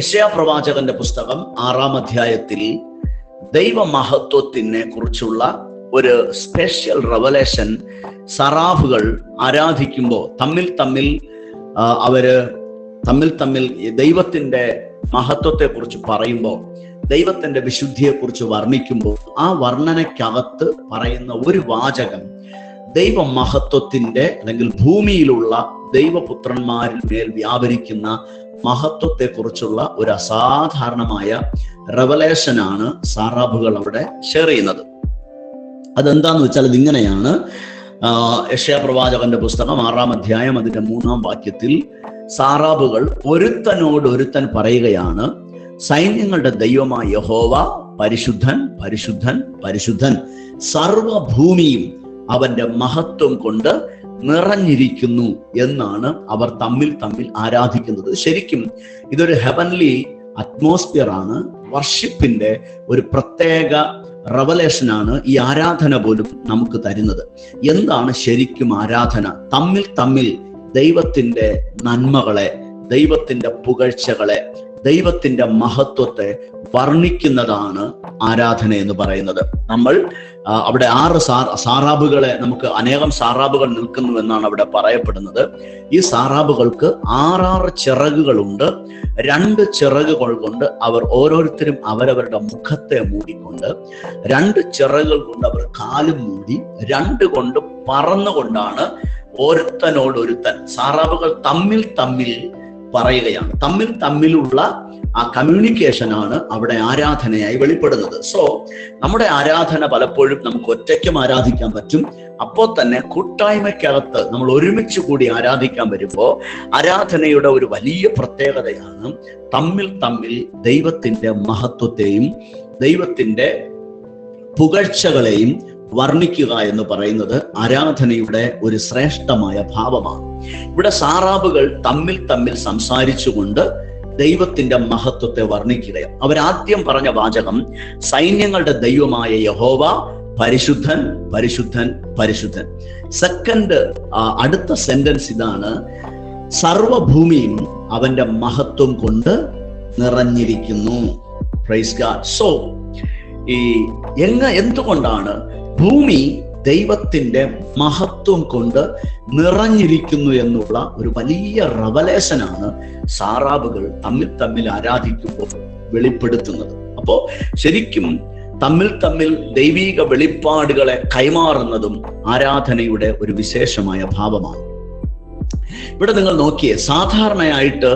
യശയാ പ്രവാചകന്റെ പുസ്തകം ആറാം അധ്യായത്തിൽ ദൈവമഹത്വത്തിനെ കുറിച്ചുള്ള ഒരു സ്പെഷ്യൽ റവലേഷൻ സറാഫുകൾ ആരാധിക്കുമ്പോൾ തമ്മിൽ തമ്മിൽ അവർ തമ്മിൽ തമ്മിൽ ദൈവത്തിന്റെ മഹത്വത്തെ കുറിച്ച് പറയുമ്പോൾ ദൈവത്തിന്റെ വിശുദ്ധിയെ കുറിച്ച് വർണിക്കുമ്പോൾ ആ വർണനയ്ക്കകത്ത് പറയുന്ന ഒരു വാചകം ദൈവ മഹത്വത്തിന്റെ അല്ലെങ്കിൽ ഭൂമിയിലുള്ള ദൈവപുത്രന്മാരിൽ മേൽ വ്യാപരിക്കുന്ന മഹത്വത്തെ കുറിച്ചുള്ള ഒരു അസാധാരണമായ റെവലേഷനാണ് സാറാബുകൾ അവിടെ ഷെയർ ചെയ്യുന്നത്. അതെന്താന്ന് വെച്ചാൽ ഇതിങ്ങനെയാണ്. യക്ഷയ പ്രവാചകന്റെ പുസ്തകം ആറാം അധ്യായം അതിന്റെ മൂന്നാം വാക്യത്തിൽ സാറാബുകൾ ഒരുത്തനോട് ഒരുത്തൻ പറയുകയാണ് സൈന്യങ്ങളുടെ ദൈവമായ യഹോവ പരിശുദ്ധൻ പരിശുദ്ധൻ പരിശുദ്ധൻ. സർവഭൂമിയും അവന്റെ മഹത്വം കൊണ്ട് നിറഞ്ഞിരിക്കുന്നു എന്നാണ് അവർ തമ്മിൽ തമ്മിൽ ആരാധിക്കുന്നത്. ശരിക്കും ഇതൊരു ഹെവൻലി അറ്റ്മോസ്ഫിയർ ആണ്. വർഷിപ്പിന്റെ ഒരു പ്രത്യേക റവലേഷനാണ് ഈ ആരാധന പോലും നമുക്ക് തരുന്നത്. എന്താണ് ശരിക്കും ആരാധന? തമ്മിൽ തമ്മിൽ ദൈവത്തിന്റെ നന്മകളെ ദൈവത്തിന്റെ പുകഴ്ചകളെ ദൈവത്തിന്റെ മഹത്വത്തെ വർണിക്കുന്നതാണ് ആരാധന എന്ന് പറയുന്നത്. നമ്മൾ അവിടെ ആറ് സാ സാറാബുകളെ നമുക്ക് അനേകം സാറാബുകൾ നിൽക്കുന്നു എന്നാണ് അവിടെ പറയപ്പെടുന്നത്. ഈ സാറാബുകൾക്ക് ആറാറ് ചിറകുകളുണ്ട്. രണ്ട് ചിറകുകൾ കൊണ്ട് അവർ ഓരോരുത്തരും അവരവരുടെ മുഖത്തെ മൂടിക്കൊണ്ട് രണ്ട് ചിറകുകൾ കൊണ്ട് അവർ കാലും മൂടി രണ്ട് കൊണ്ട് പറന്നുകൊണ്ടാണ് ഒരുത്തനോടൊരുത്തൻ സാറാബുകൾ തമ്മിൽ തമ്മിൽ പറയുകയാണ്. തമ്മിൽ തമ്മിലുള്ള ആ കമ്മ്യൂണിക്കേഷൻ ആണ് അവിടെ ആരാധനയായി വെളിപ്പെടുന്നത്. സോ നമ്മുടെ ആരാധന പലപ്പോഴും നമുക്ക് ഒറ്റയ്ക്കും ആരാധിക്കാൻ പറ്റും. അപ്പോൾ തന്നെ കൂട്ടായ്മയ്ക്കകത്ത് നമ്മൾ ഒരുമിച്ച് കൂടി ആരാധിക്കാൻ വരുമ്പോൾ ആരാധനയുടെ ഒരു വലിയ പ്രത്യേകതയാണ് തമ്മിൽ തമ്മിൽ ദൈവത്തിന്റെ മഹത്വത്തെയും ദൈവത്തിന്റെ പുകഴ്ചകളെയും വർണിക്കുക എന്ന് പറയുന്നത് ആരാധനയുടെ ഒരു ശ്രേഷ്ഠമായ ഭാവമാണ്. ഇവിടെ സാറാബുകൾ തമ്മിൽ തമ്മിൽ സംസാരിച്ചുകൊണ്ട് ദൈവത്തിന്റെ മഹത്വത്തെ വർണിക്കുകയാണ്. അവരാദ്യം പറഞ്ഞ വാചകം സൈന്യങ്ങളുടെ ദൈവമായ യഹോവ പരിശുദ്ധൻ പരിശുദ്ധൻ പരിശുദ്ധൻ. സെക്കൻഡ് അടുത്ത സെന്റൻസ് ഇതാണ് സർവഭൂമിയും അവന്റെ മഹത്വം കൊണ്ട് നിറഞ്ഞിരിക്കുന്നു. സോ ഈ എങ്ങ എന്തുകൊണ്ടാണ് ഭൂമി ദൈവത്തിന്റെ മഹത്വം കൊണ്ട് നിറഞ്ഞിരിക്കുന്നു എന്നുള്ള ഒരു വലിയ റവലേഷനാണ് സാറാബുകൾ തമ്മിൽ തമ്മിൽ ആരാധിക്കുമ്പോൾ വെളിപ്പെടുത്തുന്നത്. അപ്പോ ശരിക്കും തമ്മിൽ തമ്മിൽ ദൈവീക വെളിപ്പാടുകളെ കൈമാറുന്നതും ആരാധനയുടെ ഒരു വിശേഷമായ ഭാവമാണ്. ഇവിടെ നിങ്ങൾ നോക്കിയേ സാധാരണയായിട്ട്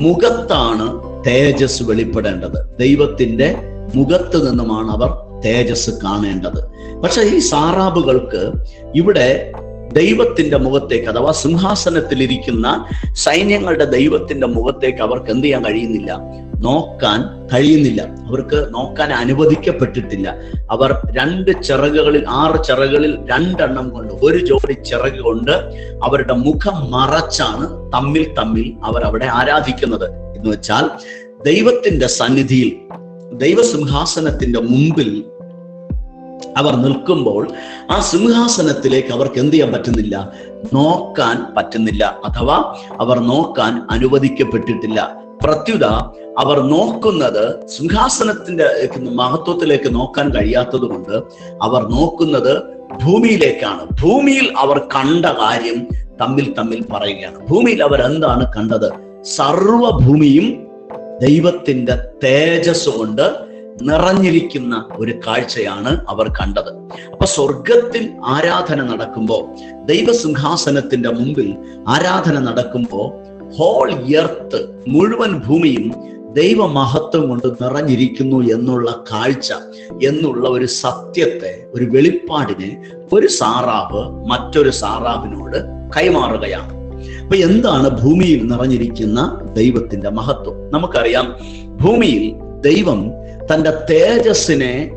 മുഖത്താണ് തേജസ് വെളിപ്പെടേണ്ടത്. ദൈവത്തിന്റെ മുഖത്ത് നിന്നുമാണ് അവർ തേജസ് കാണേണ്ടത്. പക്ഷെ ഈ സാറാബുകൾക്ക് ഇവിടെ ദൈവത്തിന്റെ മുഖത്തേക്ക് അഥവാ സിംഹാസനത്തിൽ ഇരിക്കുന്ന സൈന്യങ്ങളുടെ ദൈവത്തിന്റെ മുഖത്തേക്ക് അവർക്ക് എന്ത് ചെയ്യാൻ കഴിയുന്നില്ല? നോക്കാൻ കഴിയുന്നില്ല. അവർക്ക് നോക്കാൻ അനുവദിക്കപ്പെട്ടിട്ടില്ല. അവർ രണ്ട് ചിറകുകളിൽ ആറ് ചിറകുകളിൽ രണ്ടെണ്ണം കൊണ്ട് ഒരു ജോഡി ചിറക് കൊണ്ട് അവരുടെ മുഖം മറച്ചാണ് തമ്മിൽ തമ്മിൽ അവർ അവിടെ ആരാധിക്കുന്നത്. എന്ന് വെച്ചാൽ ദൈവത്തിന്റെ സന്നിധിയിൽ ദൈവസിംഹാസനത്തിന്റെ മുമ്പിൽ അവർ നിൽക്കുമ്പോൾ ആ സിംഹാസനത്തിലേക്ക് അവർക്ക് എന്ത് ചെയ്യാൻ പറ്റുന്നില്ല? നോക്കാൻ പറ്റുന്നില്ല. അഥവാ അവർ നോക്കാൻ അനുവദിക്കപ്പെട്ടിട്ടില്ല. പ്രത്യുത അവർ നോക്കുന്നത് സിംഹാസനത്തിന്റെ മഹത്വത്തിലേക്ക് നോക്കാൻ കഴിയാത്തത് കൊണ്ട് അവർ നോക്കുന്നത് ഭൂമിയിലേക്കാണ്. ഭൂമിയിൽ അവർ കണ്ട കാര്യം തമ്മിൽ തമ്മിൽ പറയുകയാണ്. ഭൂമിയിൽ അവർ എന്താണ് കണ്ടത്? സർവഭൂമിയും ദൈവത്തിന്റെ തേജസ് കൊണ്ട് നിറഞ്ഞിരിക്കുന്ന ഒരു കാഴ്ചയാണ് അവർ കണ്ടത്. അപ്പൊ സ്വർഗത്തിൽ ആരാധന നടക്കുമ്പോൾ ദൈവസിംഹാസനത്തിന്റെ മുമ്പിൽ ആരാധന നടക്കുമ്പോൾ ഹോൾ എർത്ത് മുഴുവൻ ഭൂമിയും ദൈവമഹത്വം കൊണ്ട് നിറഞ്ഞിരിക്കുന്നു എന്നുള്ള കാഴ്ച എന്നുള്ള ഒരു സത്യത്തെ ഒരു വെളിപ്പാടിനെ ഒരു സാറാബ് മറ്റൊരു സാറാബിനോട് കൈമാറുകയാണ്. അപ്പൊ എന്താണ് ഭൂമിയിൽ നിറഞ്ഞിരിക്കുന്ന ദൈവത്തിന്റെ മഹത്വം? നമുക്കറിയാം ഭൂമിയിൽ ദൈവം തന്റെ തേജസ്സിനെ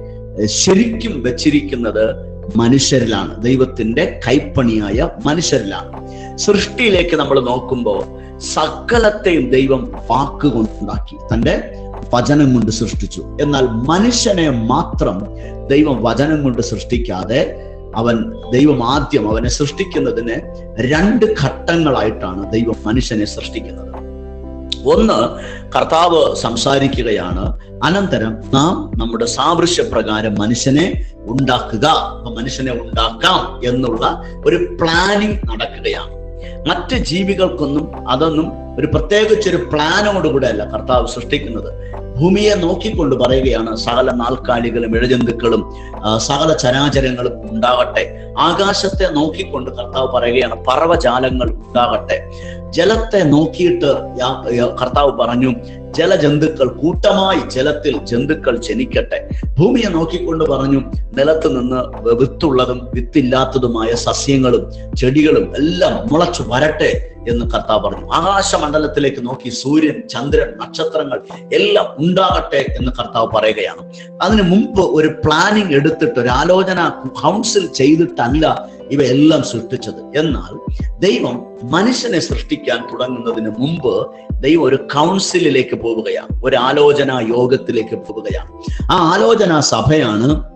ശരിക്കും വെച്ചിരിക്കുന്നത് മനുഷ്യരിലാണ്. ദൈവത്തിന്റെ കൈപ്പണിയായ മനുഷ്യരിലാണ്. സൃഷ്ടിയിലേക്ക് നമ്മൾ നോക്കുമ്പോൾ സകലത്തെയും ദൈവം വാക്കുകൊണ്ടുണ്ടാക്കി തന്റെ വചനം കൊണ്ട് സൃഷ്ടിച്ചു. എന്നാൽ മനുഷ്യനെ മാത്രം ദൈവം വചനം കൊണ്ട് സൃഷ്ടിക്കാതെ അവൻ ദൈവം ആദ്യം അവനെ സൃഷ്ടിക്കുന്നതിന് രണ്ട് ഘട്ടങ്ങളായിട്ടാണ് ദൈവം മനുഷ്യനെ സൃഷ്ടിക്കുന്നത്. ഒന്ന് കർത്താവ് സംസാരിക്കുകയാണ്. അനന്തരം നാം നമ്മുടെ സാദൃശ്യ പ്രകാരം മനുഷ്യനെ ഉണ്ടാക്കുക. മനുഷ്യനെ ഉണ്ടാക്കാം എന്നുള്ള ഒരു പ്ലാനിങ് നടക്കുകയാണ്. മറ്റ് ജീവികൾക്കൊന്നും അതൊന്നും ഒരു പ്രത്യേകിച്ചൊരു പ്ലാനോടുകൂടെ അല്ല കർത്താവ് സൃഷ്ടിക്കുന്നത്. ഭൂമിയെ നോക്കിക്കൊണ്ട് പറയുകയാണ് സകല നാൽക്കാലികളും ഇഴജന്തുക്കളും സകല ചരാചരങ്ങളും ഉണ്ടാകട്ടെ. ആകാശത്തെ നോക്കിക്കൊണ്ട് കർത്താവ് പറയുകയാണ് പർവജാലങ്ങൾ ഉണ്ടാകട്ടെ. ജലത്തെ നോക്കിയിട്ട് കർത്താവ് പറഞ്ഞു ജലജന്തുക്കൾ കൂട്ടമായി ജലത്തിൽ ജന്തുക്കൾ ജനിക്കട്ടെ. ഭൂമിയെ നോക്കിക്കൊണ്ട് പറഞ്ഞു നിലത്ത് നിന്ന് വിത്തുള്ളതും വിത്തില്ലാത്തതുമായ സസ്യങ്ങളും ചെടികളും എല്ലാം മുളച്ചു വരട്ടെ. എന്ന് കർത്താവ് പറഞ്ഞു. ആകാശമണ്ഡലത്തിലേക്ക് നോക്കി സൂര്യൻ ചന്ദ്രൻ നക്ഷത്രങ്ങൾ എല്ലാം ഉണ്ടാകട്ടെ എന്ന് കർത്താവ് പറയുകയാണ്. അതിനു മുമ്പ് ഒരു പ്ലാനിങ് എടുത്തിട്ട് ഒരു ആലോചന കൗൺസിൽ ചെയ്തിട്ടല്ല ഇവയെല്ലാം സൃഷ്ടിച്ചത്. എന്നാൽ ദൈവം മനുഷ്യനെ സൃഷ്ടിക്കാൻ തുടങ്ങുന്നതിന് മുമ്പ് ദൈവം ഒരു കൗൺസിലിലേക്ക് പോവുകയാണ്. ഒരു ആലോചന യോഗത്തിലേക്ക് പോവുകയാണ്. ആ ആലോചന സഭയാണ്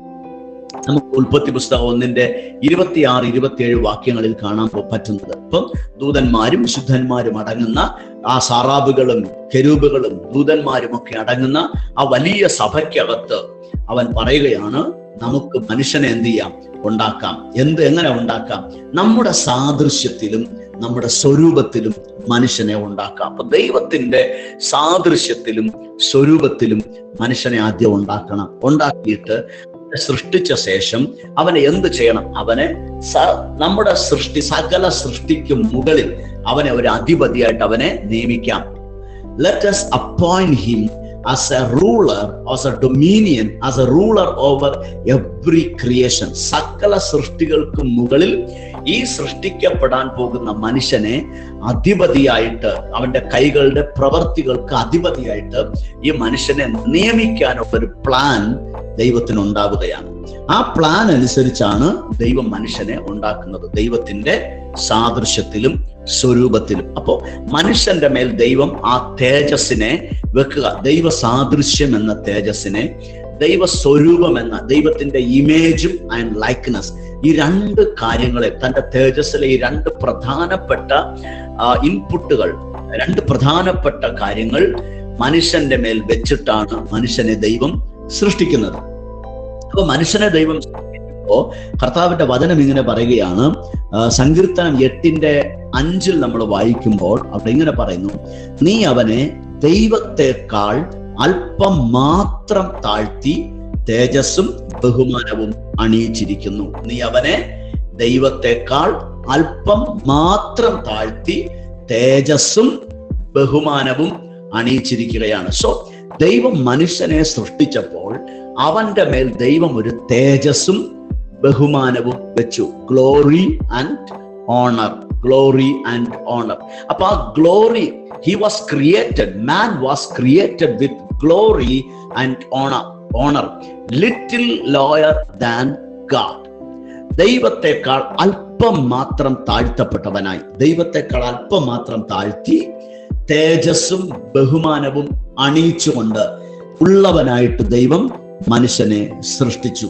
നമുക്ക് ഉൽപ്പത്തി പുസ്തകം ഒന്നിന്റെ ഇരുപത്തിയാറ് ഇരുപത്തിയേഴ് വാക്യങ്ങളിൽ കാണാൻ പറ്റുന്നത്. ഇപ്പം ദൂതന്മാരും ശുദ്ധന്മാരും അടങ്ങുന്ന ആ സാറാബുകളും കെരൂബുകളും ദൂതന്മാരും ഒക്കെ അടങ്ങുന്ന ആ വലിയ സഭയ്ക്കകത്ത് അവൻ പറയുകയാണ് നമുക്ക് മനുഷ്യനെ എന്ത് ചെയ്യാം? ഉണ്ടാക്കാം. എന്ത് എങ്ങനെ ഉണ്ടാക്കാം? നമ്മുടെ സാദൃശ്യത്തിലും നമ്മുടെ സ്വരൂപത്തിലും മനുഷ്യനെ ഉണ്ടാക്കാം. അപ്പൊ ദൈവത്തിന്റെ സാദൃശ്യത്തിലും സ്വരൂപത്തിലും മനുഷ്യനെ ആദ്യം ഉണ്ടാക്കണം. ഉണ്ടാക്കിയിട്ട് സൃഷ്ടിച്ച ശേഷം അവനെ എന്ത് ചെയ്യണം? അവനെ നമ്മുടെ സൃഷ്ടി സകല സൃഷ്ടിക്കും മുകളിൽ അവനെ ഒരു അധിപതിയായിട്ട് അവനെ നിയമിക്കാം. Let us appoint him as a ruler as a dominion as a ruler over every creation സകല സൃഷ്ടികൾക്കും മുകളിൽ ഈ സൃഷ്ടിക്കപ്പെടാൻ പോകുന്ന മനുഷ്യനെ അധിപതിയായിട്ട് അവന്റെ കൈകളുടെ പ്രവർത്തികൾക്ക് അധിപതിയായിട്ട് ഈ മനുഷ്യനെ നിയമിക്കാനുള്ള ഒരു പ്ലാൻ ദൈവത്തിന് ഉണ്ടാവുകയാണ്. ആ പ്ലാൻ അനുസരിച്ചാണ് ദൈവം മനുഷ്യനെ ഉണ്ടാക്കുന്നത്. ദൈവത്തിന്റെ സാദൃശ്യത്തിലും സ്വരൂപത്തിലും. അപ്പോ മനുഷ്യന്റെ മേൽ ദൈവം ആ തേജസ്സിനെ വെക്കുക. ദൈവ സാദൃശ്യം എന്ന തേജസ്സിനെ ദൈവ സ്വരൂപം എന്ന ദൈവത്തിന്റെ ഇമേജും ആൻഡ് ലൈക്ക്നെസ് ഈ രണ്ട് കാര്യങ്ങളെ തന്റെ തേജസ്സിലെ ഈ രണ്ട് പ്രധാനപ്പെട്ട ഇൻപുട്ടുകൾ രണ്ട് പ്രധാനപ്പെട്ട കാര്യങ്ങൾ മനുഷ്യന്റെ മേൽ വെച്ചിട്ടാണ് മനുഷ്യനെ ദൈവം സൃഷ്ടിക്കുന്നത്. അപ്പൊ മനുഷ്യനെ ദൈവം സൃഷ്ടിക്കുമ്പോ കർത്താവിന്റെ വചനം ഇങ്ങനെ പറയുകയാണ് സങ്കീർത്തനം എട്ടിന്റെ അഞ്ചിൽ നമ്മൾ വായിക്കുമ്പോൾ അവിടെ ഇങ്ങനെ പറയുന്നു നീ അവനെ ദൈവത്തെക്കാൾ അല്പം മാത്രം താഴ്ത്തി തേജസ്സും ബഹുമാനവും അണിയിച്ചിരിക്കുന്നു. നീ അവനെ ദൈവത്തെക്കാൾ അല്പം മാത്രം താഴ്ത്തി തേജസ്സും ബഹുമാനവും അണിയിച്ചിരിക്കുകയാണ്. സോ ദൈവം മനുഷ്യനെ സൃഷ്ടിച്ചപ്പോൾ അവന്റെ മേൽ ദൈവം ഒരു തേജസ്സും ബഹുമാനവും വെച്ചു. Glory and honour glory and honour അപ്പൊ ആ glory he was created man was created with glory and honour honour little lower than God ദൈവത്തെക്കാൾ അല്പം മാത്രം താഴ്ത്തപ്പെട്ടവനായി. ദൈവത്തെക്കാൾ അല്പം മാത്രം താഴ്ത്തി തേജസ്സും ബഹുമാനവും അണിയിച്ചുകൊണ്ട് ഉള്ളവനായിട്ട് ദൈവം മനുഷ്യനെ സൃഷ്ടിച്ചു.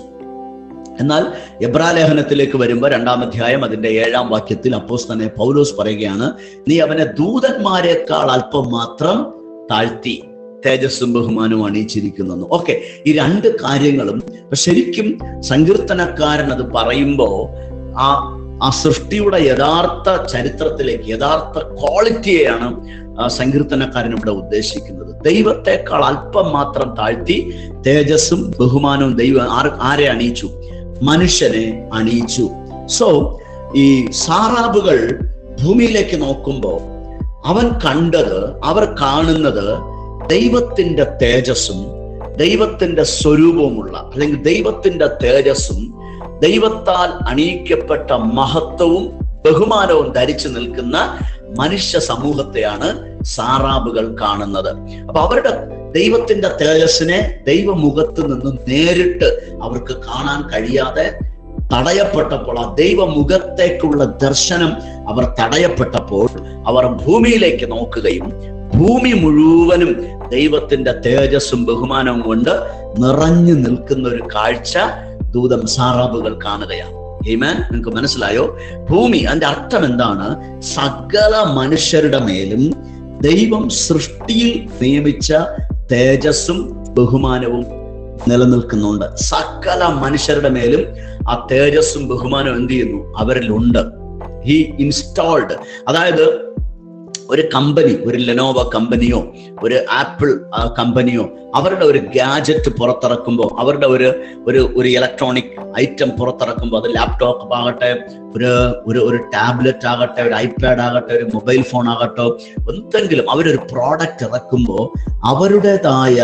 എന്നാൽ എബ്രാലേഖനത്തിലേക്ക് വരുമ്പോൾ രണ്ടാം അധ്യായം അതിന്റെ ഏഴാം വാക്യത്തിൽ അപ്പോസ് തന്നെ പൗലോസ് പറയുകയാണ് നീ അവനെ ദൂതന്മാരെക്കാൾ അല്പം മാത്രം താഴ്ത്തി. തേജസ്സും ബഹുമാനവും അണിയിച്ചിരിക്കുന്നു ഓക്കെ ഈ രണ്ട് കാര്യങ്ങളും ശരിക്കും സങ്കീർത്തനക്കാരൻ അത് പറയുമ്പോ ആ ആ സൃഷ്ടിയുടെ യഥാർത്ഥ ചരിത്രത്തിലേക്ക് യഥാർത്ഥ ക്വാളിറ്റിയെയാണ് സങ്കീർത്തനക്കാരൻ ഇവിടെ ഉദ്ദേശിക്കുന്നത്. ദൈവത്തെക്കാൾ അല്പം മാത്രം താഴ്ത്തി തേജസ്സും ബഹുമാനവും ദൈവം ആരെ അണിയിച്ചു? മനുഷ്യനെ അണിയിച്ചു. സോ ഈ സാറാബുകൾ ഭൂമിയിലേക്ക് നോക്കുമ്പോൾ അവൻ കണ്ടത് അവർ കാണുന്നത് ദൈവത്തിന്റെ തേജസ്സും ദൈവത്തിന്റെ സ്വരൂപവുമുള്ള അല്ലെങ്കിൽ ദൈവത്തിന്റെ തേജസ്സും ദൈവത്താൽ അണിയിക്കപ്പെട്ട മഹത്വവും ബഹുമാനവും ധരിച്ചു നിൽക്കുന്ന മനുഷ്യ സമൂഹത്തെയാണ് സാറാബുകൾ കാണുന്നത്. അപ്പൊ അവരുടെ ദൈവത്തിന്റെ തേജസ്സിനെ ദൈവമുഖത്ത് നിന്ന് നേരിട്ട് അവർക്ക് കാണാൻ കഴിയാതെ തടയപ്പെട്ടപ്പോൾ ആ ദൈവമുഖത്തേക്കുള്ള ദർശനം അവർ തടയപ്പെട്ടപ്പോൾ അവർ ഭൂമിയിലേക്ക് നോക്കുകയും ഭൂമി മുഴുവനും ദൈവത്തിന്റെ തേജസ്സും ബഹുമാനവും കൊണ്ട് നിറഞ്ഞു നിൽക്കുന്ന ഒരു കാഴ്ച ദൂതം സാറാബുകൾ കാണുകയാണ്. ഏമാൻ നിങ്ങൾക്ക് മനസ്സിലായോ? ഭൂമി അതിന്റെ അർത്ഥം എന്താണ്? സകല മനുഷ്യരുടെ മേലും ദൈവം സൃഷ്ടിയിൽ നിയമിച്ച തേജസ്സും ബഹുമാനവും നിലനിൽക്കുന്നുണ്ട്. സകല മനുഷ്യരുടെ മേലും ആ തേജസ്സും ബഹുമാനവും എന്ത് ചെയ്യുന്നു? അവരിലുണ്ട്. ഹി ഇൻസ്റ്റാൾഡ് അതായത് ഒരു കമ്പനി ഒരു ലെനോവ കമ്പനിയോ ഒരു ആപ്പിൾ കമ്പനിയോ അവരുടെ ഒരു ഗാജറ്റ് പുറത്തിറക്കുമ്പോൾ അവരുടെ ഒരു ഒരു ഒരു ഇലക്ട്രോണിക് ഐറ്റം പുറത്തിറക്കുമ്പോൾ അത് ലാപ്ടോപ്പ് ആകട്ടെ ഒരു ഒരു ഒരു ടാബ്ലറ്റ് ആകട്ടെ ഒരു ഐപാഡ് ആകട്ടെ ഒരു മൊബൈൽ ഫോൺ ആകട്ടെ എന്തെങ്കിലും അവരൊരു പ്രോഡക്റ്റ് ഇറക്കുമ്പോൾ അവരുടേതായ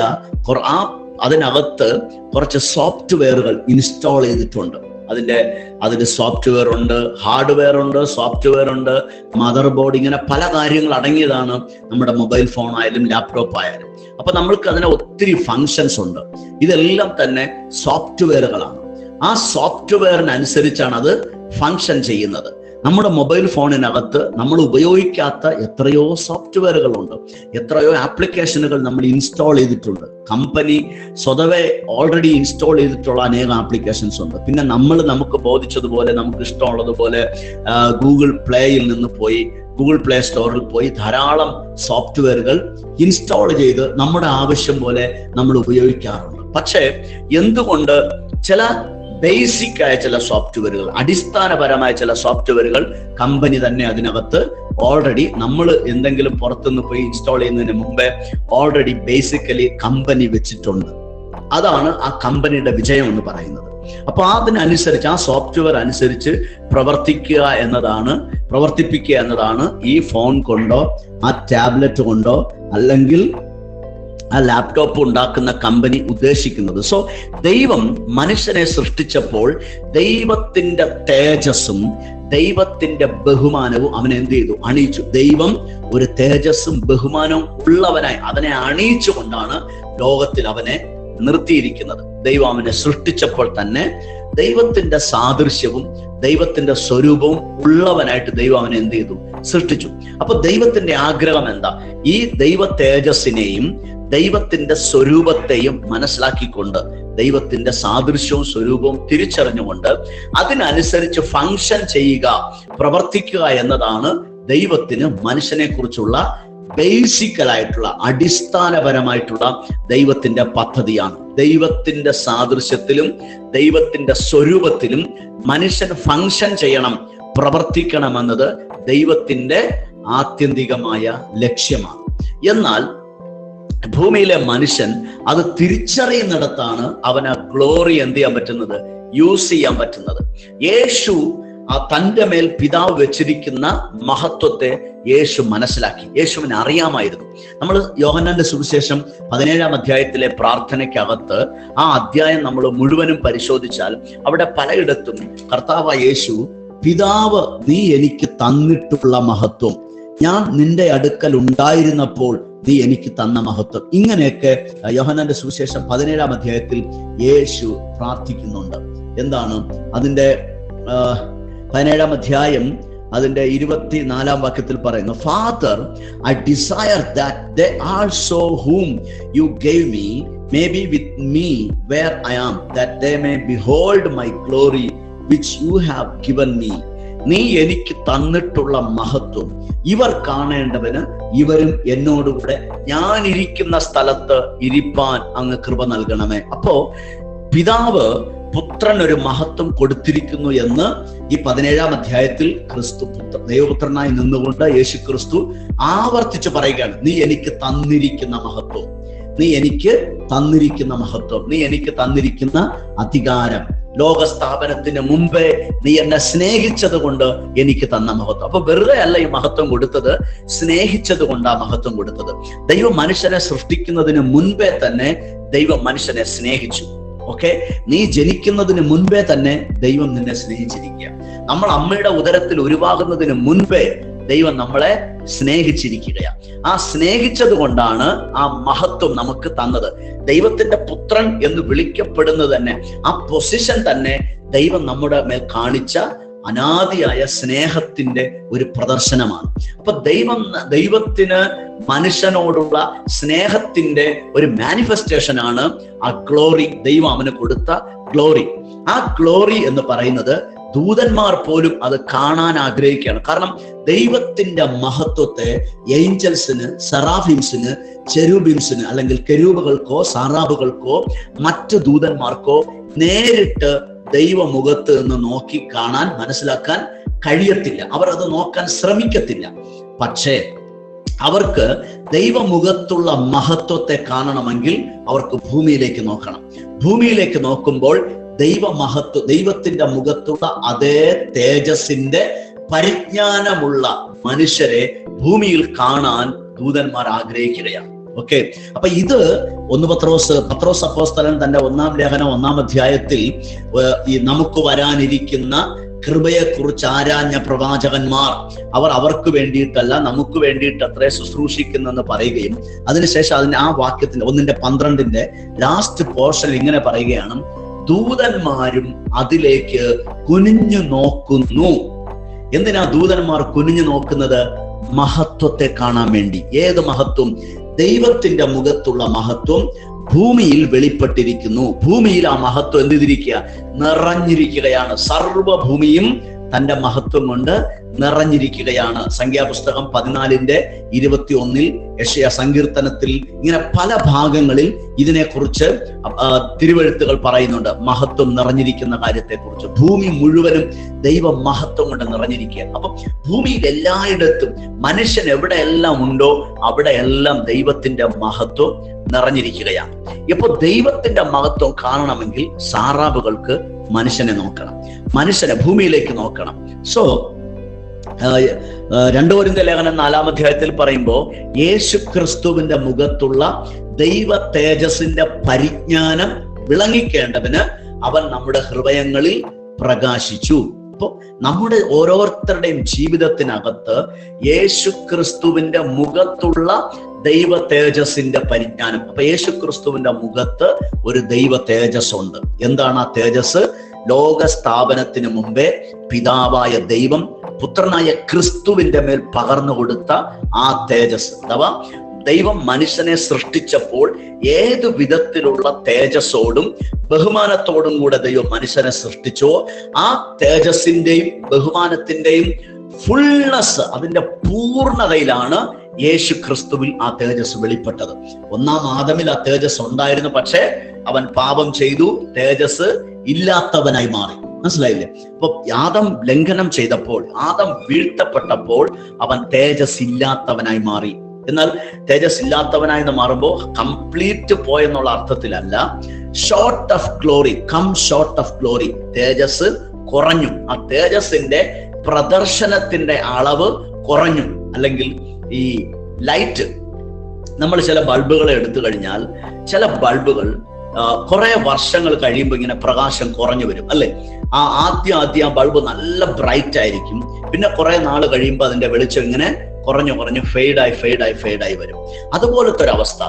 ആ അതിനകത്ത് കുറച്ച് സോഫ്റ്റ്വെയറുകൾ ഇൻസ്റ്റാൾ ചെയ്തിട്ടുണ്ട്. അതിന്റെ അതിന് സോഫ്റ്റ്വെയർ ഉണ്ട് ഹാർഡ്വെയർ ഉണ്ട് സോഫ്റ്റ്വെയർ ഉണ്ട് മദർ ബോർഡ് ഇങ്ങനെ പല കാര്യങ്ങൾ അടങ്ങിയതാണ് നമ്മുടെ മൊബൈൽ ഫോൺ ആയാലും ലാപ്ടോപ്പ് ആയാലും. അപ്പൊ നമ്മൾക്ക് അതിന് ഒത്തിരി ഫങ്ഷൻസ് ഉണ്ട്. ഇതെല്ലാം തന്നെ സോഫ്റ്റ്വെയറുകളാണ് ആ സോഫ്റ്റ്വെയറിനനുസരിച്ചാണ് അത് ഫങ്ഷൻ ചെയ്യുന്നത്. നമ്മുടെ മൊബൈൽ ഫോണിനകത്ത് നമ്മൾ ഉപയോഗിക്കാത്ത എത്രയോ സോഫ്റ്റ്വെയറുകളുണ്ട്. എത്രയോ ആപ്ലിക്കേഷനുകൾ നമ്മൾ ഇൻസ്റ്റാൾ ചെയ്തിട്ടുണ്ട്. കമ്പനി സ്വതവേ ഓൾറെഡി ഇൻസ്റ്റാൾ ചെയ്തിട്ടുള്ള അനേകം ആപ്ലിക്കേഷൻസ് ഉണ്ട്. പിന്നെ നമ്മൾ നമുക്ക് ബോധിച്ചതുപോലെ നമുക്ക് ഇഷ്ടമുള്ളതുപോലെ ഗൂഗിൾ പ്ലേയിൽ നിന്ന് പോയി ഗൂഗിൾ പ്ലേ സ്റ്റോറിൽ പോയി ധാരാളം സോഫ്റ്റ്വെയറുകൾ ഇൻസ്റ്റാൾ ചെയ്ത് നമ്മുടെ ആവശ്യം പോലെ നമ്മൾ ഉപയോഗിക്കാറുണ്ട്. പക്ഷേ എന്തുകൊണ്ട് ചില ബേസിക് ആയ ചില സോഫ്റ്റ്വെയറുകൾ അടിസ്ഥാനപരമായ ചില സോഫ്റ്റ്വെയറുകൾ കമ്പനി തന്നെ അതിനകത്ത് ഓൾറെഡി നമ്മൾ എന്തെങ്കിലും പുറത്തുനിന്ന് പോയി ഇൻസ്റ്റാൾ ചെയ്യുന്നതിന് മുമ്പേ ഓൾറെഡി ബേസിക്കലി കമ്പനി വെച്ചിട്ടുണ്ട്. അതാണ് ആ കമ്പനിയുടെ വിജയം എന്ന് പറയുന്നത്. അപ്പൊ അതിനനുസരിച്ച് ആ സോഫ്റ്റ്വെയർ അനുസരിച്ച് പ്രവർത്തിക്കുക എന്നതാണ് പ്രവർത്തിപ്പിക്കുക എന്നതാണ് ഈ ഫോൺ കൊണ്ടോ ആ ടാബ്ലറ്റ് കൊണ്ടോ അല്ലെങ്കിൽ ആ ലാപ്ടോപ്പ് ഉണ്ടാക്കുന്ന കമ്പനി ഉദ്ദേശിക്കുന്നത്. സോ ദൈവം മനുഷ്യനെ സൃഷ്ടിച്ചപ്പോൾ ദൈവത്തിന്റെ തേജസ്സും ദൈവത്തിന്റെ ബഹുമാനവും അവൻ എന്ത് ചെയ്തു? അണിയിച്ചു. ദൈവം ഒരു തേജസ്സും ബഹുമാനവും ഉള്ളവനായി അതിനെ അണിയിച്ചുകൊണ്ടാണ് ലോകത്തിൽ അവനെ നിർത്തിയിരിക്കുന്നത്. ദൈവം അവനെ സൃഷ്ടിച്ചപ്പോൾ തന്നെ ദൈവത്തിന്റെ സാദൃശ്യവും ദൈവത്തിന്റെ സ്വരൂപവും ഉള്ളവനായിട്ട് ദൈവം അവനെ എന്ത് ചെയ്തു? സൃഷ്ടിച്ചു. അപ്പൊ ദൈവത്തിന്റെ ആഗ്രഹം എന്താ? ഈ ദൈവ തേജസ്സിനെയും ദൈവത്തിന്റെ സ്വരൂപത്തെയും മനസ്സിലാക്കിക്കൊണ്ട് ദൈവത്തിന്റെ സാദൃശ്യവും സ്വരൂപവും തിരിച്ചറിഞ്ഞുകൊണ്ട് അതിനനുസരിച്ച് ഫങ്ഷൻ ചെയ്യുക പ്രവർത്തിക്കുക എന്നതാണ് ദൈവത്തിന് മനുഷ്യനെ കുറിച്ചുള്ള ബേസിക്കലായിട്ടുള്ള അടിസ്ഥാനപരമായിട്ടുള്ള ദൈവത്തിന്റെ പദ്ധതിയാണ്. ദൈവത്തിന്റെ സാദൃശ്യത്തിലും ദൈവത്തിന്റെ സ്വരൂപത്തിലും മനുഷ്യൻ ഫങ്ഷൻ ചെയ്യണം പ്രവർത്തിക്കണമെന്നത് ദൈവത്തിന്റെ ആത്യന്തികമായ ലക്ഷ്യമാണ്. എന്നാൽ ഭൂമിയിലെ മനുഷ്യൻ അത് തിരിച്ചറിയുന്നിടത്താണ് അവന് ഗ്ലോറി എന്ത് ചെയ്യാൻ പറ്റുന്നത്? യൂസ് ചെയ്യാൻ പറ്റുന്നത്. യേശു ആ തന്റെ മേൽ പിതാവ് വെച്ചിരിക്കുന്ന മഹത്വത്തെ യേശു മനസ്സിലാക്കി. യേശുവിന് അറിയാമായിരുന്നു. നമ്മൾ യോഹന്നാന്റെ സുവിശേഷം പതിനേഴാം അധ്യായത്തിലെ പ്രാർത്ഥനയ്ക്കകത്ത് ആ അധ്യായം നമ്മൾ മുഴുവനും പരിശോധിച്ചാൽ അവിടെ പലയിടത്തും കർത്താവ് യേശു പിതാവ് നീ എനിക്ക് തന്നിട്ടുള്ള മഹത്വം. ഞാൻ നിന്റെ അടുക്കൽ ഉണ്ടായിരുന്നപ്പോൾ നീ എനിക്ക് തന്ന മഹത്വം. ഇങ്ങനെയൊക്കെ യോഹനന്റെ സുവിശേഷം പതിനേഴാം അധ്യായത്തിൽ യേശു പ്രാർത്ഥിക്കുന്നുണ്ട്. എന്താണ്? അതിന്റെ പതിനേഴാം അധ്യായം അതിന്റെ ഇരുപത്തിനാലാം വാക്യത്തിൽ പറയുന്നു father I desire that the also whom you gave me may be with me where I am that the may behold my glory which you have given me നീ എനിക്ക് തന്നിട്ടുള്ള മഹത്വം. ഇവർ കാണേണ്ടവന് ഇവരും എന്നോടുകൂടെ ഞാൻ ഇരിക്കുന്ന സ്ഥലത്ത് ഇരിപ്പാൻ അങ്ങ് കൃപ നൽകണമേ. അപ്പോ പിതാവ് പുത്രൻ ഒരു മഹത്വം കൊടുത്തിരിക്കുന്നു എന്ന് ഈ പതിനേഴാം അധ്യായത്തിൽ ക്രിസ്തു പുത്ര ദൈവപുത്രനായി നിന്നുകൊണ്ട് യേശു ക്രിസ്തു ആവർത്തിച്ച് പറയുകയാണ്. നീ എനിക്ക് തന്നിരിക്കുന്ന മഹത്വം. നീ എനിക്ക് തന്നിരിക്കുന്ന മഹത്വം. നീ എനിക്ക് തന്നിരിക്കുന്ന അധികാരം. ലോക സ്ഥാപനത്തിന് മുമ്പേ നീ എന്നെ സ്നേഹിച്ചത് കൊണ്ട് എനിക്ക് തന്ന മഹത്വം. അപ്പൊ വെറുതെ അല്ല ഈ മഹത്വം കൊടുത്തത് സ്നേഹിച്ചത് കൊണ്ട് ആ മഹത്വം കൊടുത്തത്. ദൈവം മനുഷ്യനെ സൃഷ്ടിക്കുന്നതിന് മുൻപേ തന്നെ ദൈവം മനുഷ്യനെ സ്നേഹിച്ചു. ഓക്കെ? നീ ജനിക്കുന്നതിന് മുൻപേ തന്നെ ദൈവം നിന്നെ സ്നേഹിച്ചിരിക്കുക. നമ്മൾ അമ്മയുടെ ഉദരത്തിൽ ഉരുവാകുന്നതിന് മുൻപേ ദൈവം നമ്മളെ സ്നേഹിച്ചിരിക്കുകയാണ് ആ സ്നേഹിച്ചത് കൊണ്ടാണ് ആ മഹത്വം നമുക്ക് തന്നത്. ദൈവത്തിന്റെ പുത്രൻ എന്ന് വിളിക്കപ്പെടുന്നത് തന്നെ ആ പൊസിഷൻ തന്നെ ദൈവം നമ്മുടെ മേൽ കാണിച്ച അനാദിയായ സ്നേഹത്തിന്റെ ഒരു പ്രദർശനമാണ്. അപ്പൊ ദൈവം ദൈവത്തിന് മനുഷ്യനോടുള്ള സ്നേഹത്തിന്റെ ഒരു മാനിഫെസ്റ്റേഷൻ ആണ് ആ ഗ്ലോറി ദൈവം അവന് കൊടുത്ത ഗ്ലോറി ആ ഗ്ലോറി എന്ന് പറയുന്നത് ദൂതന്മാർ പോലും അത് കാണാൻ ആഗ്രഹിക്കുകയാണ്. കാരണം ദൈവത്തിന്റെ മഹത്വത്തെ ഏഞ്ചൽസിന് സെറാഫിംസിന് ചെരൂബിംസിന് അല്ലെങ്കിൽ കെരൂബുകൾക്കോ സറാബുകൾക്കോ മറ്റ് ദൂതന്മാർക്കോ നേരിട്ട് ദൈവമുഖത്ത് നിന്ന് നോക്കി കാണാൻ മനസ്സിലാക്കാൻ കഴിയത്തില്ല. അവർ അത് നോക്കാൻ ശ്രമിക്കത്തില്ല. പക്ഷേ അവർക്ക് ദൈവമുഖത്തുള്ള മഹത്വത്തെ കാണണമെങ്കിൽ അവർക്ക് ഭൂമിയിലേക്ക് നോക്കണം. ഭൂമിയിലേക്ക് നോക്കുമ്പോൾ ദൈവ മഹത്വ ദൈവത്തിന്റെ മുഖത്തുള്ള അതേ തേജസിന്റെ പരിജ്ഞാനമുള്ള മനുഷ്യരെ ഭൂമിയിൽ കാണാൻ ദൂതന്മാർ ആഗ്രഹിക്കുകയാണ്. ഓക്കെ അപ്പൊ ഇത് ഒന്ന് പത്രോസ് പത്രോസ് അപ്പോസ്തലൻ തന്റെ ഒന്നാം ലേഖനം ഒന്നാം അധ്യായത്തിൽ ഈ നമുക്ക് വരാനിരിക്കുന്ന കൃപയെക്കുറിച്ച് ആരാഞ്ഞ പ്രവാചകന്മാർ അവർ അവർക്ക് വേണ്ടിയിട്ടല്ല നമുക്ക് വേണ്ടിയിട്ട് അത്രേ ശുശ്രൂഷിക്കുന്നെന്ന് പറയുകയും അതിനുശേഷം അതിന്റെ ആ വാക്യത്തിന്റെ ഒന്നിന്റെ പന്ത്രണ്ടിന്റെ ലാസ്റ്റ് പോർഷൻ ഇങ്ങനെ പറയുകയാണ് ദൂതന്മാരും അതിലേക്ക് കുനിഞ്ഞു നോക്കുന്നു. എന്തിനാ ദൂതന്മാർ കുനിഞ്ഞു നോക്കുന്നത്? മഹത്വത്തെ കാണാൻ വേണ്ടി. ഏത് മഹത്വം? ദൈവത്തിന്റെ മുഖത്തുള്ള മഹത്വം ഭൂമിയിൽ വെളിപ്പെട്ടിരിക്കുന്നു. ഭൂമിയിൽ ആ മഹത്വം എന്തിരിക്കുക? നിറഞ്ഞിരിക്കുകയാണ്. സർവഭൂമിയും തന്റെ മഹത്വം കൊണ്ട് നിറഞ്ഞിരിക്കുകയാണ്. സംഖ്യാപുസ്തകം പതിനാലിന്റെ ഇരുപത്തി ഒന്നിൽ യക്ഷയ സങ്കീർത്തനത്തിൽ ഇങ്ങനെ പല ഭാഗങ്ങളിൽ ഇതിനെക്കുറിച്ച് തിരുവഴുത്തുകൾ പറയുന്നുണ്ട്. മഹത്വം നിറഞ്ഞിരിക്കുന്ന കാര്യത്തെക്കുറിച്ച്. ഭൂമി മുഴുവനും ദൈവ മഹത്വം കൊണ്ട് നിറഞ്ഞിരിക്കുക അപ്പൊ ഭൂമിയിൽ എല്ലായിടത്തും മനുഷ്യൻ എവിടെയെല്ലാം ഉണ്ടോ അവിടെയെല്ലാം ദൈവത്തിന്റെ മഹത്വം നിറഞ്ഞിരിക്കുകയാണ്. ഇപ്പൊ ദൈവത്തിന്റെ മഹത്വം കാണണമെങ്കിൽ സാറാബുകൾക്ക് മനുഷ്യനെ നോക്കണം. മനുഷ്യനെ ഭൂമിയിലേക്ക് നോക്കണം. സോ രണ്ടോരിന്റെ ലേഖനം നാലാം അധ്യായത്തിൽ പറയുമ്പോൾ യേശു ക്രിസ്തുവിന്റെ മുഖത്തുള്ള ദൈവ തേജസിന്റെ പരിജ്ഞാനം വിളങ്ങിക്കേണ്ടതിന് അവൻ നമ്മുടെ ഹൃദയങ്ങളിൽ പ്രകാശിച്ചു. അപ്പൊ നമ്മുടെ ഓരോരുത്തരുടെയും ജീവിതത്തിനകത്ത് യേശു ക്രിസ്തുവിന്റെ മുഖത്തുള്ള ദൈവ തേജസിന്റെ പരിജ്ഞാനം. അപ്പൊ യേശു ക്രിസ്തുവിന്റെ മുഖത്ത് ഒരു ദൈവ തേജസ് ഉണ്ട് എന്താണ് ആ തേജസ് ലോക സ്ഥാപനത്തിന് മുമ്പേ പിതാവായ ദൈവം പുത്രനായ ക്രിസ്തുവിന്റെ മേൽ പകർന്നു കൊടുത്ത ആ തേജസ് അഥവാ ദൈവം മനുഷ്യനെ സൃഷ്ടിച്ചപ്പോൾ ഏതു വിധത്തിലുള്ള തേജസ്സോടും ബഹുമാനത്തോടും കൂടെ ദൈവം മനുഷ്യനെ സൃഷ്ടിച്ചോ ആ തേജസ്സിന്റെയും ബഹുമാനത്തിന്റെയും ഫുൾനെസ് അതിന്റെ പൂർണതയിലാണ് യേശു ക്രിസ്തുവിൽ ആ തേജസ് വെളിപ്പെട്ടത്. ഒന്നാം ആദമിൽ ആ തേജസ് ഉണ്ടായിരുന്നു പക്ഷേ അവൻ പാപം ചെയ്തു തേജസ് ഇല്ലാത്തവനായി മാറി. മനസ്സിലായില്ലേ? അപ്പൊ ആദം ലംഘനം ചെയ്തപ്പോൾ ആദം വീഴ്ത്തപ്പെട്ടപ്പോൾ അവൻ തേജസ് ഇല്ലാത്തവനായി മാറി. എന്നാൽ തേജസ് ഇല്ലാത്തവനായി മാറുമ്പോൾ കംപ്ലീറ്റ് പോയെന്നുള്ള അർത്ഥത്തിലല്ല short of glory come short of glory തേജസ് കുറഞ്ഞു. ആ തേജസിന്റെ പ്രദർശനത്തിന്റെ അളവ് കുറഞ്ഞു. അല്ലെങ്കിൽ ഈ ലൈറ്റ് നമ്മൾ ചില ബൾബുകൾ എടുത്തു കഴിഞ്ഞാൽ ചില ബൾബുകൾ കുറെ വർഷങ്ങൾ കഴിയുമ്പോൾ ഇങ്ങനെ പ്രകാശം കുറഞ്ഞു വരും അല്ലെ? ആ ആദ്യം ആദ്യം ആ ബൾബ് നല്ല ബ്രൈറ്റ് ആയിരിക്കും. പിന്നെ കുറെ നാൾ കഴിയുമ്പോൾ അതിന്റെ വെളിച്ചം ഇങ്ങനെ കുറഞ്ഞു കുറഞ്ഞു ഫെയ്ഡായി ഫെയ്ഡായി ഫെയ്ഡായി വരും. അതുപോലത്തെ ഒരു അവസ്ഥ.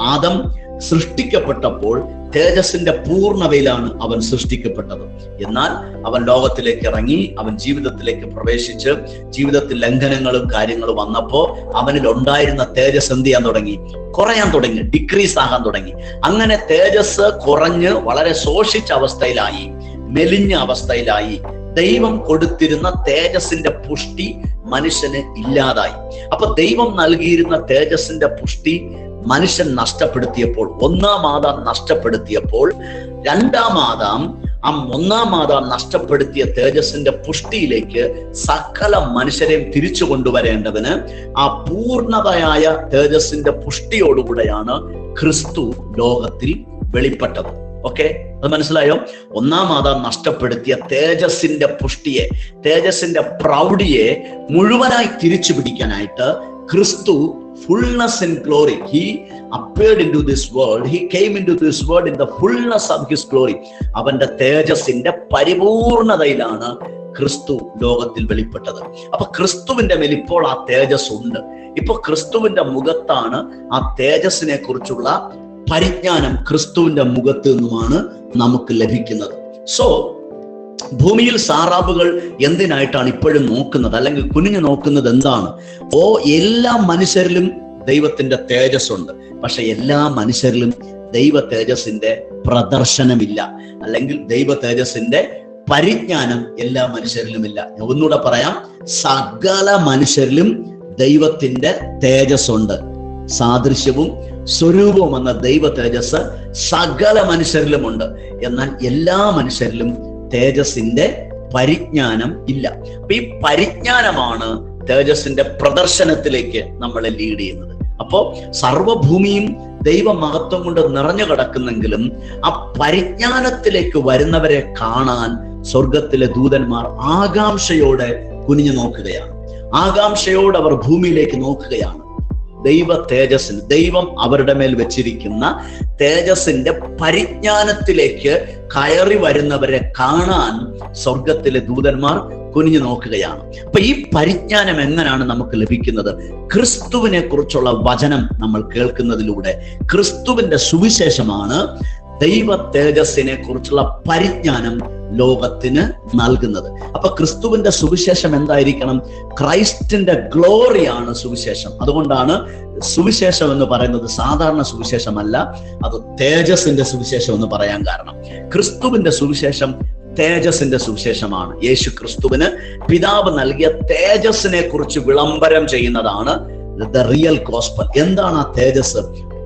ആദം സൃഷ്ടിക്കപ്പെട്ടപ്പോൾ തേജസിന്റെ പൂർണതയിലാണ് അവൻ സൃഷ്ടിക്കപ്പെട്ടത്. എന്നാൽ അവൻ ലോകത്തിലേക്ക് ഇറങ്ങി അവൻ ജീവിതത്തിലേക്ക് പ്രവേശിച്ച് ജീവിതത്തിൽ ലംഘനങ്ങളും കാര്യങ്ങളും വന്നപ്പോ അവനിൽ ഉണ്ടായിരുന്ന തേജസ് എന്ത് ചെയ്യാൻ തുടങ്ങി? കുറയാൻ തുടങ്ങി ഡിക്രീസ് ആകാൻ തുടങ്ങി. അങ്ങനെ തേജസ് കുറഞ്ഞ് വളരെ ശോഷിച്ച അവസ്ഥയിലായി മെലിഞ്ഞ അവസ്ഥയിലായി. ദൈവം കൊടുത്തിരുന്ന തേജസിന്റെ പുഷ്ടി മനുഷ്യന് ഇല്ലാതായി. അപ്പൊ ദൈവം നൽകിയിരുന്ന തേജസിന്റെ പുഷ്ടി മനുഷ്യൻ നഷ്ടപ്പെടുത്തിയപ്പോൾ ഒന്നാം ആദാം നഷ്ടപ്പെടുത്തിയപ്പോൾ രണ്ടാം ആദാം ആ ഒന്നാം ആദാം നഷ്ടപ്പെടുത്തിയ തേജസ്സിന്റെ പുഷ്ടിയിലേക്ക് സകല മനുഷ്യരെയും തിരിച്ചു കൊണ്ടുവരേണ്ടതിന് ആ പൂർണതയായ തേജസ്സിന്റെ പുഷ്ടിയോടുകൂടെയാണ് ക്രിസ്തു ലോകത്തിൽ വെളിപ്പെട്ടത്. ഓക്കെ? അത് മനസ്സിലായോ? ഒന്നാം ആദാം നഷ്ടപ്പെടുത്തിയ തേജസ്സിന്റെ പുഷ്ടിയെ തേജസ്സിന്റെ പ്രൗഢിയെ മുഴുവനായി തിരിച്ചു പിടിക്കാനായിട്ട് ക്രിസ്തു glory he appeared into this world he came into this world in the fullness of his glory അവന്റെ തേജസിന്റെ പരിപൂർണതയിലാണ് ക്രിസ്തു ലോകത്തിൽ വെളിപ്പെട്ടത്. അപ്പൊ ക്രിസ്തുവിന്റെ മേൽ ഇപ്പോൾ ആ തേജസ് ഉണ്ട് ഇപ്പൊ ക്രിസ്തുവിന്റെ മുഖത്താണ് ആ തേജസ്സിനെ കുറിച്ചുള്ള പരിജ്ഞാനം ക്രിസ്തുവിന്റെ മുഖത്ത് നിന്നുമാണ് നമുക്ക് ലഭിക്കുന്നത്. സോ ഭൂമിയിൽ സാറാബുകൾ എന്തിനായിട്ടാണ് ഇപ്പോഴും നോക്കുന്നത്? അല്ലെങ്കിൽ കുനിഞ്ഞു നോക്കുന്നത് എന്താണ്? ഓ എല്ലാ മനുഷ്യരിലും ദൈവത്തിന്റെ തേജസ് ഉണ്ട് പക്ഷെ എല്ലാ മനുഷ്യരിലും ദൈവ തേജസിന്റെ പ്രദർശനമില്ല. അല്ലെങ്കിൽ ദൈവ തേജസിന്റെ പരിജ്ഞാനം എല്ലാ മനുഷ്യരിലുമില്ല ഒന്നുകൂടെ പറയാം. സകല മനുഷ്യരിലും ദൈവത്തിന്റെ തേജസ് ഉണ്ട് സാദൃശ്യവും സ്വരൂപവും എന്ന ദൈവ തേജസ് സകല മനുഷ്യരിലുമുണ്ട്. എന്നാൽ എല്ലാ മനുഷ്യരിലും തേജസ്സിന്റെ പരിജ്ഞാനം ഇല്ല. അപ്പൊ ഈ പരിജ്ഞാനമാണ് തേജസ്സിന്റെ പ്രദർശനത്തിലേക്ക് നമ്മളെ ലീഡ് ചെയ്യുന്നത്. അപ്പോ സർവഭൂമിയും ദൈവ മഹത്വം കൊണ്ട് നിറഞ്ഞു കിടക്കുന്നെങ്കിലും ആ പരിജ്ഞാനത്തിലേക്ക് വരുന്നവരെ കാണാൻ സ്വർഗത്തിലെ ദൂതന്മാർ ആകാംക്ഷയോടെ കുനിഞ്ഞു നോക്കുകയാണ്. ആകാംക്ഷയോടെ അവർ ഭൂമിയിലേക്ക് നോക്കുകയാണ്. ദൈവ തേജസ്സിൽ ദൈവം അവരുടെ മേൽ വെച്ചിരിക്കുന്ന തേജസ്സിന്റെ പരിജ്ഞാനത്തിലേക്ക് കയറി വരുന്നവരെ കാണാൻ സ്വർഗത്തിലെ ദൂതന്മാർ കുനിഞ്ഞു നോക്കുകയാണ്. അപ്പൊ ഈ പരിജ്ഞാനം എങ്ങനെയാണ് നമുക്ക് ലഭിക്കുന്നത്? ക്രിസ്തുവിനെ കുറിച്ചുള്ള വചനം നമ്മൾ കേൾക്കുന്നതിലൂടെ. ക്രിസ്തുവിന്റെ സുവിശേഷമാണ് ദൈവ തേജസ്സിനെ കുറിച്ചുള്ള പരിജ്ഞാനം ലോകത്തിന് നൽകുന്നത്. അപ്പൊ ക്രിസ്തുവിന്റെ സുവിശേഷം എന്തായിരിക്കണം? ക്രൈസ്റ്റിന്റെ ഗ്ലോറിയാണ് സുവിശേഷം. അതുകൊണ്ടാണ് സുവിശേഷം എന്ന് പറയുന്നത് സാധാരണ സുവിശേഷമല്ല അത് തേജസിന്റെ സുവിശേഷം എന്ന് പറയാൻ കാരണം. ക്രിസ്തുവിന്റെ സുവിശേഷം തേജസിന്റെ സുവിശേഷമാണ്. യേശു ക്രിസ്തുവിന് പിതാവ് നൽകിയ തേജസ്സിനെ കുറിച്ച് വിളംബരം ചെയ്യുന്നതാണ് ദ റിയൽ കോസ്പൽ എന്താണ് ആ തേജസ്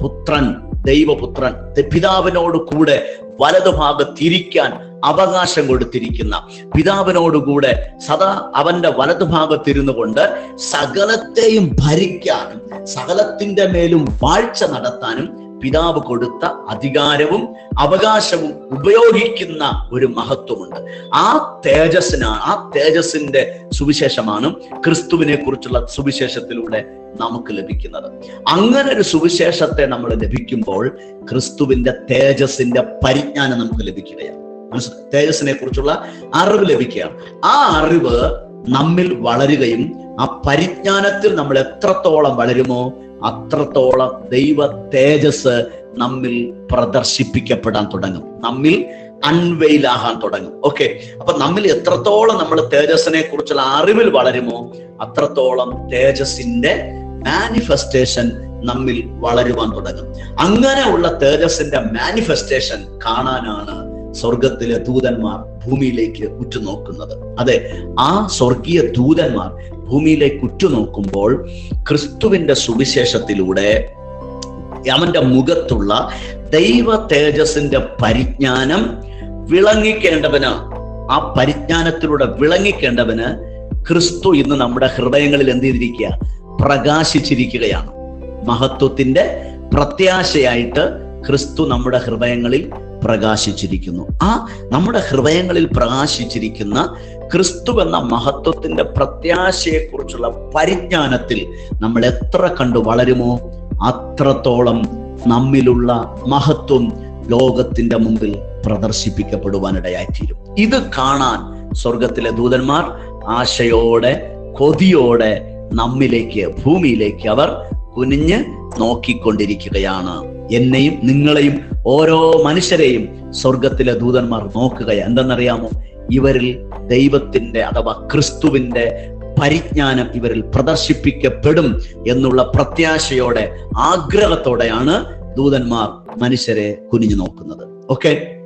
പുത്രൻ ദൈവപുത്രൻ പിതാവിനോട് കൂടെ വലതുഭാഗത്തിരിക്കാൻ അവകാശം കൊടുത്തിരിക്കുന്ന പിതാവിനോടുകൂടെ സദാ അവന്റെ വലതുഭാഗത്തിരുന്നു കൊണ്ട് സകലത്തെയും ഭരിക്കാനും സകലത്തിന്റെ മേലും വാഴ്ച നടത്താനും പിതാവ് കൊടുത്ത അധികാരവും അവകാശവും ഉപയോഗിക്കുന്ന ഒരു മഹത്വമുണ്ട്. ആ തേജസ്സിനാണ് ആ തേജസ്സിന്റെ സുവിശേഷമാണ് ക്രിസ്തുവിനെ കുറിച്ചുള്ള സുവിശേഷത്തിലൂടെ നമുക്ക് ലഭിക്കുന്നത്. അങ്ങനെ ഒരു സുവിശേഷത്തെ നമ്മൾ ലഭിക്കുമ്പോൾ ക്രിസ്തുവിന്റെ തേജസ്സിന്റെ പരിജ്ഞാനം നമുക്ക് ലഭിക്കുകയാണ്. മനസ്സിലായി? തേജസ്സിനെ കുറിച്ചുള്ള അറിവ് ലഭിക്കുകയാണ്. ആ അറിവ് നമ്മിൽ വളരുകയും ആ പരിജ്ഞാനത്തിൽ നമ്മൾ എത്രത്തോളം വളരുമോ അത്രത്തോളം ദൈവ തേജസ് നമ്മിൽ പ്രദർശിപ്പിക്കപ്പെടാൻ തുടങ്ങും. നമ്മിൽ അൺവെയിലാകാൻ തുടങ്ങും. ഓക്കെ അപ്പൊ നമ്മിൽ എത്രത്തോളം നമ്മൾ തേജസ്സിനെ കുറിച്ചുള്ള അറിവിൽ വളരുമോ അത്രത്തോളം തേജസ്സിന്റെ മാനിഫെസ്റ്റേഷൻ നമ്മിൽ വളരുവാൻ തുടങ്ങും. അങ്ങനെയുള്ള തേജസ്സിന്റെ മാനിഫെസ്റ്റേഷൻ കാണാനാണ് സ്വർഗത്തിലെ ദൂതന്മാർ ഭൂമിയിലേക്ക് ഉറ്റുനോക്കുന്നത്. അതെ ആ സ്വർഗീയ ദൂതന്മാർ ഭൂമിയിലേക്ക് ഉറ്റുനോക്കുമ്പോൾ ക്രിസ്തുവിന്റെ സുവിശേഷത്തിലൂടെ അവന്റെ മുഖത്തുള്ള ദൈവ തേജസിന്റെ പരിജ്ഞാനം വിളങ്ങിക്കേണ്ടവന് ആ പരിജ്ഞാനത്തിലൂടെ വിളങ്ങിക്കേണ്ടവന് ക്രിസ്തു ഇന്ന് നമ്മുടെ ഹൃദയങ്ങളിൽ എന്ത് ചെയ്തിരിക്കുക? പ്രകാശിച്ചിരിക്കുകയാണ്. മഹത്വത്തിന്റെ പ്രത്യാശയായിട്ട് ക്രിസ്തു നമ്മുടെ ഹൃദയങ്ങളിൽ പ്രകാശിച്ചിരിക്കുന്നു. ആ നമ്മുടെ ഹൃദയങ്ങളിൽ പ്രകാശിച്ചിരിക്കുന്ന ക്രിസ്തു എന്ന മഹത്വത്തിന്റെ പ്രത്യാശയെക്കുറിച്ചുള്ള പരിജ്ഞാനത്തിൽ നമ്മൾ എത്ര കണ്ടു വളരുമോ? അത്രത്തോളം നമ്മിലുള്ള മഹത്വം ലോകത്തിന്റെ മുമ്പിൽ പ്രദർശിപ്പിക്കപ്പെടുവാനിടയായിത്തീരും. ഇത് കാണാൻ സ്വർഗത്തിലെ ദൂതന്മാർ ആശയോടെ കൊതിയോടെ നമ്മിലേക്ക് ഭൂമിയിലേക്ക് അവർ കുനിഞ്ഞ് നോക്കിക്കൊണ്ടിരിക്കുകയാണ്. എന്നെയും നിങ്ങളെയും ഓരോ മനുഷ്യരെയും സ്വർഗത്തിലെ ദൂതന്മാർ നോക്കുക എന്തെന്നറിയാമോ? ഇവരിൽ ദൈവത്തിന്റെ അഥവാ ക്രിസ്തുവിന്റെ പരിജ്ഞാനം ഇവരിൽ പ്രദർശിപ്പിക്കപ്പെടും എന്നുള്ള പ്രത്യാശയോടെ ആഗ്രഹത്തോടെയാണ് ദൂതന്മാർ മനുഷ്യരെ കുനിഞ്ഞു നോക്കുന്നത്. ഓക്കെ